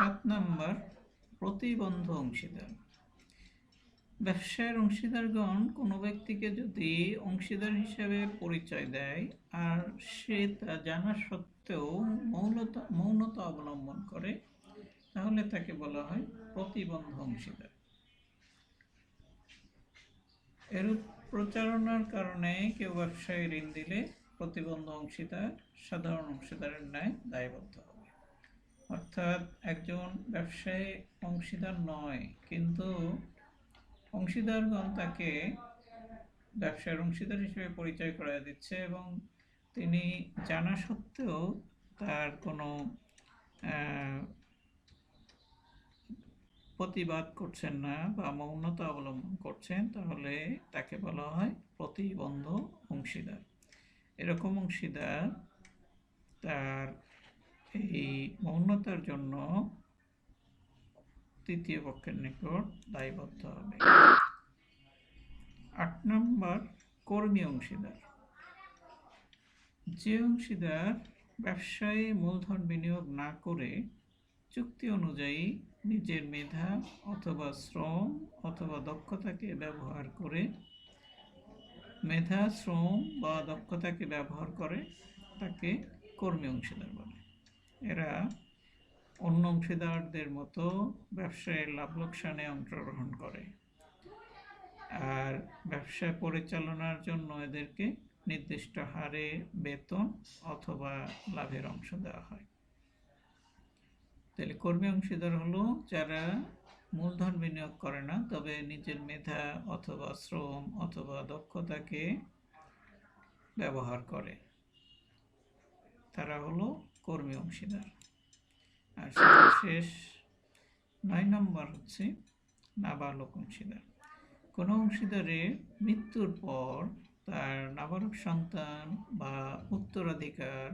সাত নম্বর প্রতিবন্ধ অংশীদার। ব্যবসায়ের অংশীদারগণ কোনো ব্যক্তিকে যদি অংশীদার হিসেবে পরিচয় দেয়, আর সে তা জানা সত্ত্বেও মৌনতা মৌনতা অবলম্বন করে, তাহলে তাকে বলা হয় প্রতিবন্ধ অংশীদার। এরূপ প্রচারণার কারণে কেউ ব্যবসায়ী ঋণ দিলে প্রতিবন্ধ অংশীদার সাধারণ অংশীদারের ন্যায় দায়বদ্ধ হবে। অর্থাৎ একজন ব্যবসায়ী অংশীদার নয়, কিন্তু অংশীদারগণ তাকে ব্যবসার অংশীদার হিসেবে পরিচয় করে দিচ্ছে এবং তিনি জানা সত্ত্বেও তার কোনো প্রতিবাদ করছেন না বা মৌনতা অবলম্বন করছেন, তাহলে তাকে বলা হয় প্রতিবন্ধ অংশীদার। এরকম অংশীদার তার এই মৌনতার জন্য তৃতীয় পক্ষের নিকট দায়বদ্ধ হবে। আট নম্বর, কর্মী অংশীদার। যে অংশীদার ব্যবসায়ে মূলধন বিনিয়োগ না করে চুক্তি অনুযায়ী নিজের মেধা অথবা শ্রম অথবা দক্ষতাকে ব্যবহার করে, মেধা, শ্রম বা দক্ষতাকে ব্যবহার করে তাকে কর্মী অংশীদার বলে। এরা অন্য অংশীদারদের মতো ব্যবসায় লাভ লোকসানে অংশগ্রহণ করে। আর ব্যবসা পরিচালনার জন্য এদেরকে নির্দিষ্ট হারে বেতন অথবা লাভের অংশ দেওয়া হয়। তাহলে কর্মী অংশীদার হলো যারা মূলধন বিনিয়োগ করে না, তবে নিজের মেধা অথবা শ্রম অথবা দক্ষতাকে ব্যবহার করে। তারা হলো কর্মী অংশীদার। আর শেষ নয় নম্বর হচ্ছে নাবালক অংশীদার। কোনো অংশীদারের মৃত্যুর পর তার নাবালক সন্তান বা উত্তরাধিকার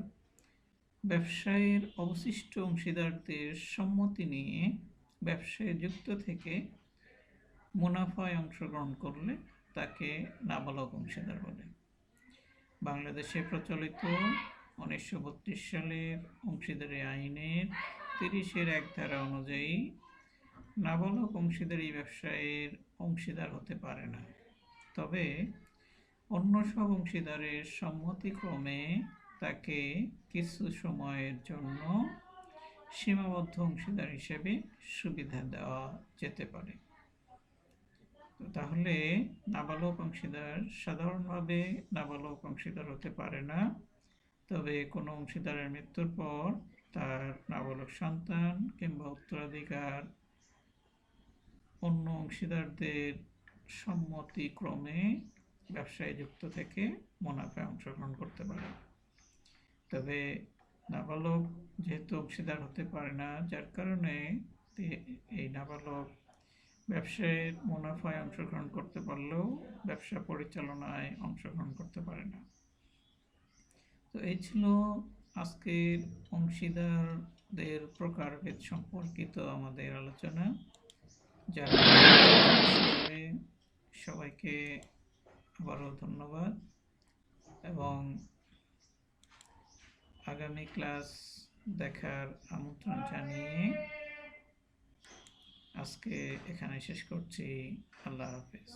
ব্যবসায়ের অবশিষ্ট অংশীদারদের সম্মতি নিয়ে ব্যবসায় যুক্ত থেকে মুনাফায় অংশগ্রহণ করলে তাকে নাবালক অংশীদার বলে। বাংলাদেশে প্রচলিত উনিশশো বত্রিশ সালের অংশীদারি আইনের তিরিশের এক ধারা অনুযায়ী নাবালক অংশীদারি ব্যবসায়ের অংশীদার হতে পারে না। তবে অন্য সব অংশীদারের সম্মতিক্রমে তাকে কিছু সময়ের জন্য সীমাবদ্ধ অংশীদার হিসেবে সুবিধা দেওয়া যেতে পারে। তাহলে নাবালক অংশীদার সাধারণভাবে নাবালক অংশীদার হতে পারে না। তবে কোনো অংশীদারের মৃত্যুর পর তার নাবালক সন্তান কিংবা উত্তরাধিকার অন্য অংশীদারদের সম্মতিক্রমে ব্যবসায় যুক্ত থেকে মুনাফায় অংশগ্রহণ করতে পারে। তবে নাবালক যেহেতু অংশীদার হতে পারে না, যার কারণে এই নাবালক ব্যবসায়ের মুনাফায় অংশগ্রহণ করতে পারলেও ব্যবসা পরিচালনায় অংশগ্রহণ করতে পারে না। তো এই ছিল আজকের অংশীদারদের প্রকারভেদ সম্পর্কিত আমাদের আলোচনা। যারা সবাইকে আবারও ধন্যবাদ এবং আগামী ক্লাস দেখার আমন্ত্রণ জানিয়ে আজকে এখানে শেষ করছি। আল্লাহ হাফেজ।